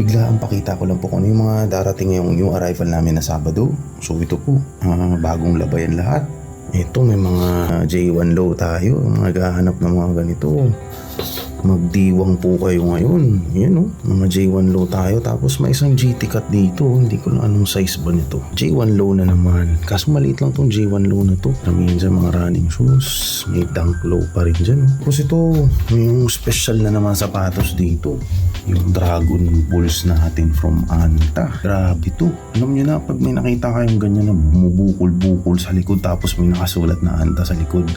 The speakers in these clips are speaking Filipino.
bigla ang pakita ko lang po kung ano yung mga darating ngayong new arrival namin na Sabado. So ito po, ah, bagong labayan lahat. Ito may mga J1 low tayo, mga naghahanap ng mga ganito. Magdiwang po kayo ngayon. Yan o, mga J1 low tayo. Tapos may isang GT cut dito. Hindi ko na anong size ba nito. J1 low na naman. Kaso maliit lang tong J1 low na to. Sabihin sa mga running shoes. May dunk low pa rin dyan. oh. Tapos ito, yung special na naman sapatos dito. Yung Dragon Balls natin from Anta. Grabe to. Alam nyo na, pag may nakita kayong ganyan na bumubukol-bukol sa likod tapos may nakasulat na Anta sa likod,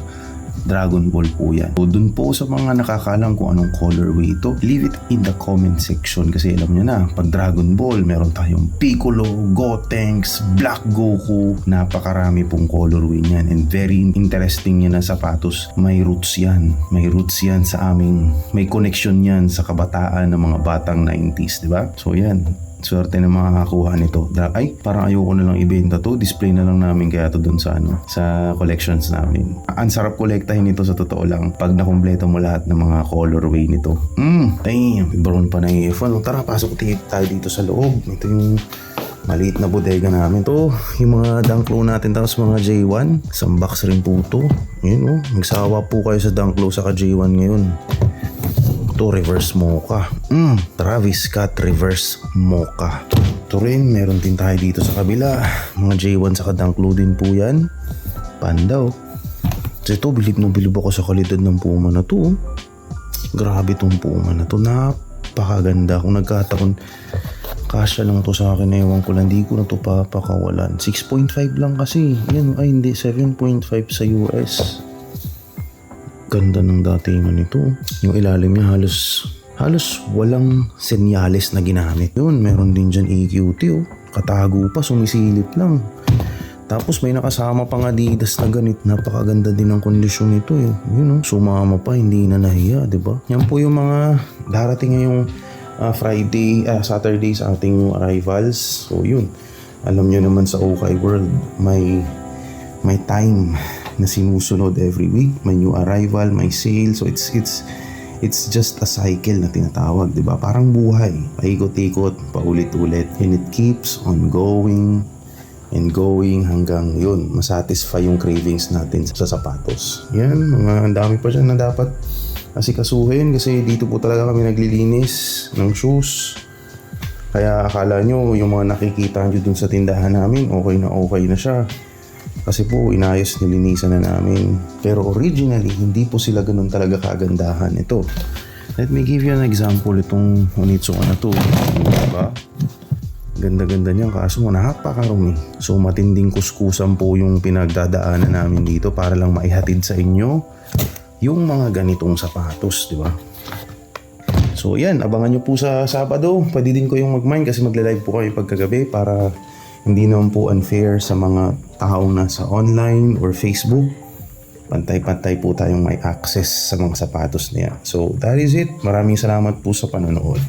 Dragon Ball po yan. So, dun po sa mga nakakalam kung anong colorway ito, leave it in the comment section kasi alam nyo na, pag Dragon Ball, meron tayong Piccolo, Gotenks, Black Goku, napakarami pong colorway niyan and very interesting yan na sapatos. May roots yan. May roots yan sa aming, may connection yan sa kabataan ng mga batang 90s, di ba? So yan, swerte na makakakuha nito. Da- Ay, parang ayoko na lang ibenta to. Display na lang namin kaya to dun sa ano, sa collections namin. Ang sarap kolektahin nito sa totoo lang pag nakumpleto mo lahat ng mga colorway nito. Mm, damn, brown pa na yung F1. Tara, pasok tayo dito sa loob. Ito yung maliit na bodega namin. To, yung mga dunk low natin tapos mga J1. Isang box rin po to. Yun oh, magsawa po kayo sa dunk low sa J1 ngayon to reverse mocha. Mm, Travis Scott reverse mocha. Ito rin, meron din tayo dito sa kabila. Mga J1 sa kadunk low din po yan. Panda oh. So ito, bilib na bilib ako sa kalidad ng puma na to. oh. Grabe tong puma na to. Napakaganda. Kung nagkataon, kasya lang to sa akin. Ewan ko lang, di ko na to papakawalan. 6.5 lang kasi. Yan, ay hindi, 7.5 sa US ganda ng datingan nito. Yung ilalim niya halos halos walang senyales na ginamit. Yun, meron din dyan EQT oh. Katago pa, sumisilip lang. Tapos may nakasama pang Adidas na ganit. Napakaganda din ng kondisyon nito eh. Yun oh, sumama pa, hindi na nahiya, di ba? Yan po yung mga darating ngayong ah, Friday, ah, Saturday sa ating arrivals. So yun, alam nyo naman sa Okay World, may may time na sinusunod every week. May new arrival, may sale. So it's it's it's just a cycle na tinatawag, 'di ba? Parang buhay, paikot-ikot, paulit-ulit and it keeps on going and going hanggang yun, masatisfy yung cravings natin sa sapatos. Yan, mga ang dami pa dyan na dapat asikasuhin kasi dito po talaga kami naglilinis ng shoes. Kaya akala nyo, yung mga nakikita nyo dun sa tindahan namin, okay na okay na siya. Kasi po, inayos nilinisan na namin. Pero originally, hindi po sila ganun talaga kagandahan. Ito, let me give you an example itong Onitsuka na to. Diba? Ganda-ganda niyan kaso napakarumi. So matinding kuskusan po yung pinagdadaanan namin dito para lang maihatid sa inyo yung mga ganitong sapatos, di ba? So yan, abangan nyo po sa Sabado. Pwede din ko yung mag-mine kasi magla-live po kayo pagkagabi para hindi naman po unfair sa mga taong nasa online or Facebook. Pantay-pantay po tayong may access sa mga sapatos na yan. So that is it. Maraming salamat po sa panonood.